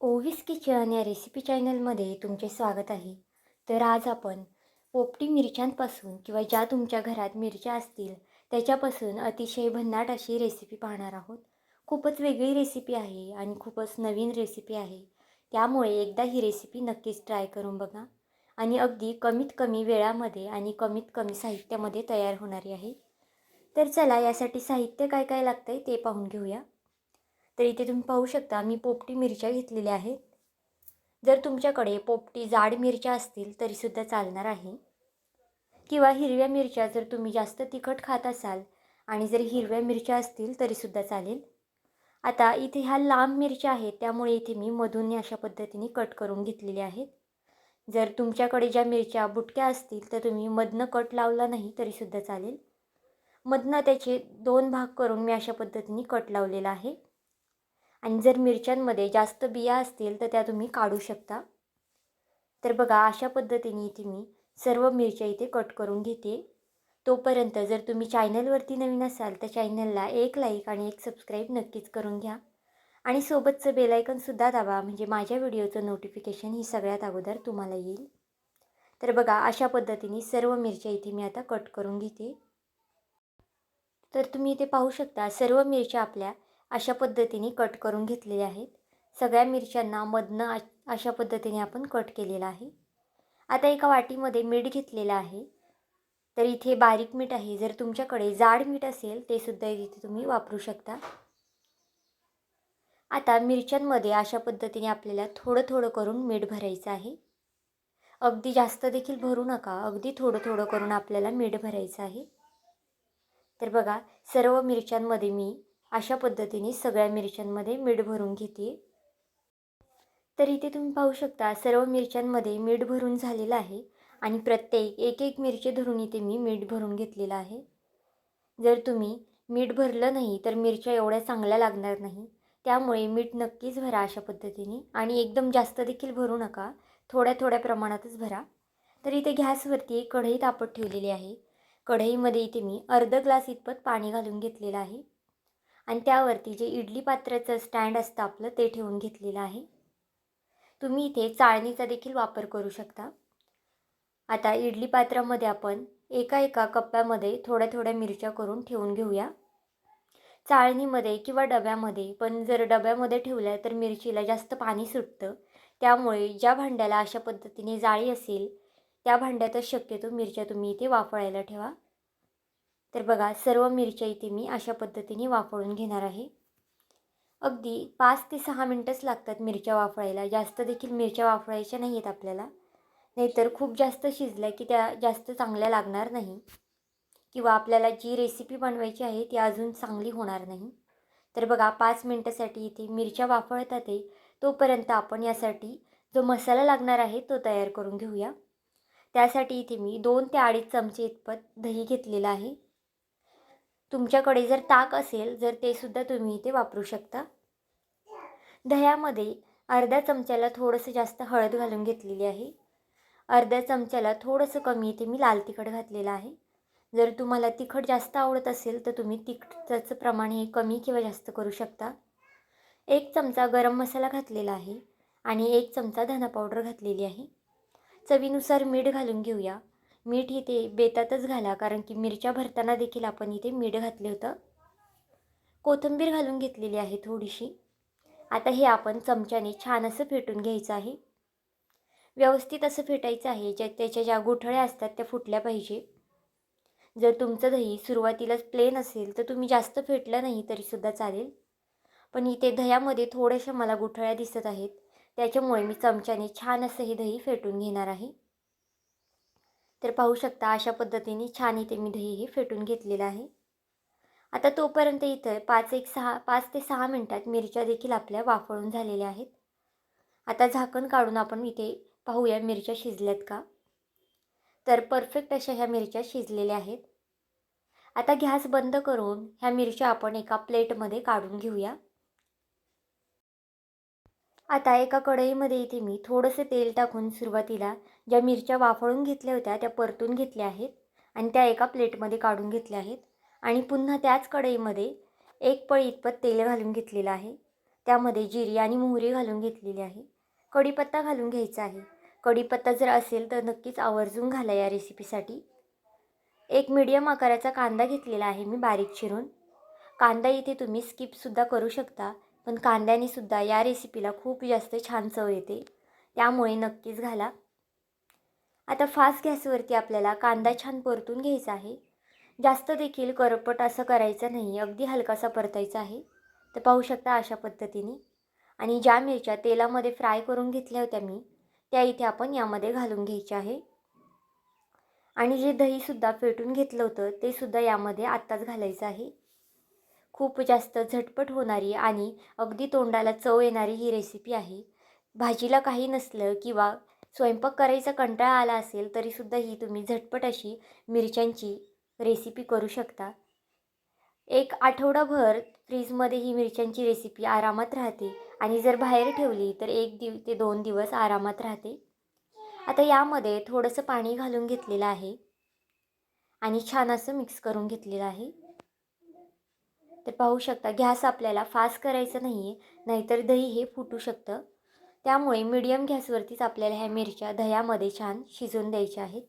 ओव्हिस kitchen या recipe चॅनलमध्ये तुमचे स्वागत आहे. तर आज आपण पोपटी मिरच्यांपासून किंवा ज्या तुमच्या घरात मिरच्या असतील त्याच्यापासून अतिशय भन्नाट अशी रेसिपी पाहणार आहोत. खूपच वेगळी रेसिपी आहे आणि खूपच नवीन रेसिपी आहे. त्यामुळे एकदा ही रेसिपी नक्कीच ट्राय करून बघा. आणि अगदी कमीत कमी वेळामध्ये आणि कमीत कमी साहित्यामध्ये तयार होणारी आहे. तर चला यासाठी साहित्य काय काय लागतं आहे ते पाहून घेऊया. तर इथे तुम्ही पाहू शकता मी पोपटी मिरच्या घेतलेल्या आहेत. जर तुमच्याकडे पोपटी जाड मिरच्या असतील तरीसुद्धा चालणार आहे. किंवा हिरव्या मिरच्या जर तुम्ही जास्त तिखट खात असाल आणि जर हिरव्या मिरच्या असतील तरीसुद्धा चालेल. आता इथे ह्या लांब मिरच्या आहेत त्यामुळे इथे मी मधून अशा पद्धतीने कट करून घेतलेल्या आहेत. जर तुमच्याकडे ज्या मिरच्या बुटक्या असतील तर तुम्ही मधनं कट लावला नाही तरीसुद्धा चालेल. मधनं त्याचे दोन भाग करून मी अशा पद्धतीने कट लावलेला आहे. आणि जर मिरच्यांमध्ये जास्त बिया असतील तर त्या तुम्ही काढू शकता. तर बघा अशा पद्धतीने इथे मी सर्व मिरच्या इथे कट करून घेते. तोपर्यंत जर तुम्ही चॅनलवरती नवीन असाल तर चॅनलला एक लाईक आणि एक सबस्क्राईब नक्कीच करून घ्या. आणि सोबतचं बेलायकनसुद्धा दाबा म्हणजे माझ्या व्हिडिओचं नोटिफिकेशन ही सगळ्यात अगोदर तुम्हाला येईल. तर बघा अशा पद्धतीने सर्व मिरच्या इथे मी आता कट करून घेते. तर तुम्ही इथे पाहू शकता सर्व मिरच्या आपल्या अशा पद्धतीने कट करून घेतलेले आहेत. सगळ्या मिरच्यांना मधनं अशा पद्धतीने आपण कट केलेला आहे. आता एका वाटीमध्ये मीठ घेतलेलं आहे. तर इथे बारीक मीठ आहे. जर तुमच्याकडे जाड मीठ असेल ते सुद्धा इथे तुम्ही वापरू शकता. आता मिरच्यांमध्ये अशा पद्धतीने आपल्याला थोडं थोडं करून मीठ भरायचं आहे. अगदी जास्त देखील भरू नका. अगदी थोडं थोडं करून आपल्याला मीठ भरायचं आहे. तर बघा सर्व मिरच्यांमध्ये मी अशा पद्धतीने सगळ्या मिरच्यांमध्ये मीठ भरून घेते. तर इथे तुम्ही पाहू शकता सर्व मिरच्यांमध्ये मीठ भरून झालेलं आहे आणि प्रत्येक एक एक मिरची धरून इथे मी मीठ भरून घेतलेलं आहे. जर तुम्ही मीठ भरलं नाही तर मिरच्या एवढ्या चांगल्या लागणार नाही. त्यामुळे मीठ नक्कीच भरा अशा पद्धतीने आणि एकदम जास्त देखील भरू नका. थोड्या थोड्या प्रमाणातच भरा. तर इथे गॅसवरती एक कढई तापत ठेवलेली आहे. कढईमध्ये इथे मी अर्ध ग्लास इतपत पाणी घालून घेतलेलं आहे. आणि त्यावरती जे इडली पात्राचं स्टँड असतं आपलं ते ठेवून घेतलेलं आहे. तुम्ही इथे चाळणीचा देखील वापर करू शकता. आता इडली पात्रामध्ये आपण एका एका कप्प्यामध्ये थोड्या थोड्या मिरच्या करून ठेवून घेऊया. चाळणीमध्ये किंवा डब्यामध्ये पण जर डब्यामध्ये ठेवल्या तर मिरचीला जास्त पाणी सुटतं. त्यामुळे ज्या भांड्याला अशा पद्धतीने जाळी असेल त्या भांड्यातच शक्यतो मिरच्या तुम्ही इथे वाफळायला ठेवा. तर बघा सर्व मिरच्या इथे मी अशा पद्धतीने वाफळून घेणार आहे. अगदी पाच ते सहा मिनटंच लागतात मिरच्या वाफळायला. जास्त देखील मिरच्या वाफळायच्या नाही आहेत आपल्याला. नाहीतर खूप जास्त शिजल्या की त्या जास्त चांगल्या लागणार नाही. किंवा आपल्याला जी रेसिपी बनवायची आहे ती अजून चांगली होणार नाही. तर बघा पाच मिनटासाठी इथे मिरच्या वाफळतात आहे तोपर्यंत आपण यासाठी जो मसाला लागणार आहे तो तयार करून घेऊया. त्यासाठी इथे मी दोन ते अडीच चमचे इतपत दही घेतलेलं आहे. तुमच्याकडे जर ताक असेल जर ते सुद्धा तुम्ही इथे वापरू शकता. दह्यामध्ये अर्ध्या चमच्याला थोडंसं जास्त हळद घालून घेतलेली आहे. अर्ध्या चमच्याला थोडंसं कमी इथे मी लाल तिखट घातलेलं आहे. जर तुम्हाला तिखट जास्त आवडत असेल तर तुम्ही तिखटाचं प्रमाण हे कमी किंवा जास्त करू शकता. एक चमचा गरम मसाला घातलेला आहे आणि एक चमचा धना पावडर घातलेली आहे. चवीनुसार मीठ घालून घेऊया. मीठ इथे बेतातच घाला कारण की मिरच्या भरताना देखील आपण इथे मीठ घातले होतं. कोथिंबीर घालून घेतलेली आहे थोडीशी. आता हे आपण चमच्याने छान असं फेटून घ्यायचं आहे. व्यवस्थित असं फेटायचं आहे ज्या त्याच्या ज्या गुठळ्या असतात त्या फुटल्या पाहिजे. जर तुमचं दही सुरुवातीलाच प्लेन असेल तर तुम्ही जास्त फेटलं नाही तरीसुद्धा चालेल. पण इथे दह्यामध्ये थोड्याशा मला गुठळ्या दिसत आहेत त्याच्यामुळे मी चमच्याने छान असं हे दही फेटून घेणार आहे. तर पाहू शकता अशा पद्धतीने छान इथे मी दही हे फेटून घेतलेलं आहे. आता तोपर्यंत इथं पाच एक सहा पाच ते सहा मिनटात मिरच्या देखील आपल्या वाफळून झालेल्या आहेत. आता झाकण काढून आपण इथे पाहूया मिरच्या शिजल्यात का? तर परफेक्ट अशा ह्या मिरच्या शिजलेल्या आहेत. आता गॅस बंद करून ह्या मिरच्या आपण एका प्लेटमध्ये काढून घेऊया. आता एका कढईमध्ये इथे मी थोडंसं तेल टाकून सुरुवातीला ज्या मिरच्या वाफळून घेतल्या होत्या त्या परतून घेतल्या आहेत आणि त्या एका प्लेटमध्ये काढून घेतल्या आहेत. आणि पुन्हा त्याच कढईमध्ये एक पळी इतपत तेल घालून घेतलेलं आहे. त्यामध्ये जिरी आणि मोहरी घालून घेतलेली आहे. कढीपत्ता घालून घ्यायचा आहे. कढीपत्ता जर असेल तर नक्कीच आवर्जून घाला या रेसिपीसाठी. एक मीडियम आकाराचा कांदा घेतलेला आहे मी बारीक चिरून. कांदा इथे तुम्ही स्किपसुद्धा करू शकता पण कांद्याने सुद्धा या रेसिपीला खूप जास्त छान चव येते. त्यामुळे नक्कीच घाला. आता फास्ट गॅसवरती आपल्याला कांदा छान परतून घ्यायचा आहे. जास्त देखील करपट असं करायचं नाही अगदी हलकासा परतायचा आहे. तर पाहू शकता अशा पद्धतीने. आणि ज्या मिरच्या तेलामध्ये फ्राय करून घेतल्या होत्या मी त्या इथे आपण यामध्ये घालून घ्यायच्या आहे. आणि जे दहीसुद्धा फेटून घेतलं होतं ते सुद्धा यामध्ये आत्ताच घालायचं आहे. खूप जास्त झटपट होणारी आणि अगदी तोंडाला चव येणारी ही रेसिपी आहे. भाजीला काही नसलं किंवा स्वयंपाक करायचा कंटाळा आला असेल तरीसुद्धा ही तुम्ही झटपट अशी मिरच्यांची रेसिपी करू शकता. एक आठवडाभर फ्रीजमध्ये ही मिरच्यांची रेसिपी आरामात राहते आणि जर बाहेर ठेवली तर एक दिव ते दोन दिवस आरामात राहते. आता यामध्ये थोडंसं पाणी घालून घेतलेलं आहे आणि छान असं मिक्स करून घेतलेलं आहे. तर पाहू शकता गॅस आपल्याला फास्ट करायचं नाही आहे नाहीतर दही हे फुटू शकतं. त्यामुळे मीडियम गॅसवरतीच आपल्याला ह्या मिरच्या दह्यामध्ये छान शिजून द्यायच्या आहेत.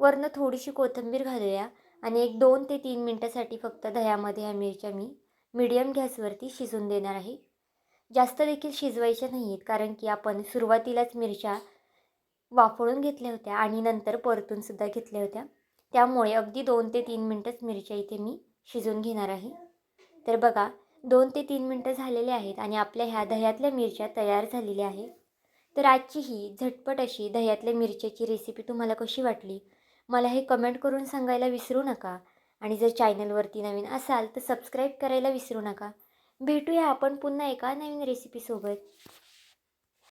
वरनं थोडीशी कोथिंबीर घालूया आणि एक दोन ते तीन मिनटासाठी फक्त दह्यामध्ये ह्या मिरच्या मी मीडियम गॅसवरती शिजून देणार आहे. जास्त देखील शिजवायच्या नाही आहेत कारण की आपण सुरुवातीलाच मिरच्या वाफळून घेतल्या होत्या आणि नंतर परतूनसुद्धा घेतल्या होत्या. त्यामुळे अगदी दोन ते तीन मिनटंच मिरच्या इथे मी शिजून घेणार आहे. तर बघा दोन ते तीन मिनटं झालेले आहेत आणि आपल्या ह्या दह्यातल्या मिरच्या तयार झालेल्या आहेत. तर आजची ही झटपट अशी दह्यातल्या मिरच्याची रेसिपी तुम्हाला कशी वाटली? मला हे कमेंट करून सांगायला विसरू नका. आणि जर चॅनलवरती नवीन असाल तर सबस्क्राईब करायला विसरू नका. भेटूया आपण पुन्हा एका नवीन रेसिपीसोबत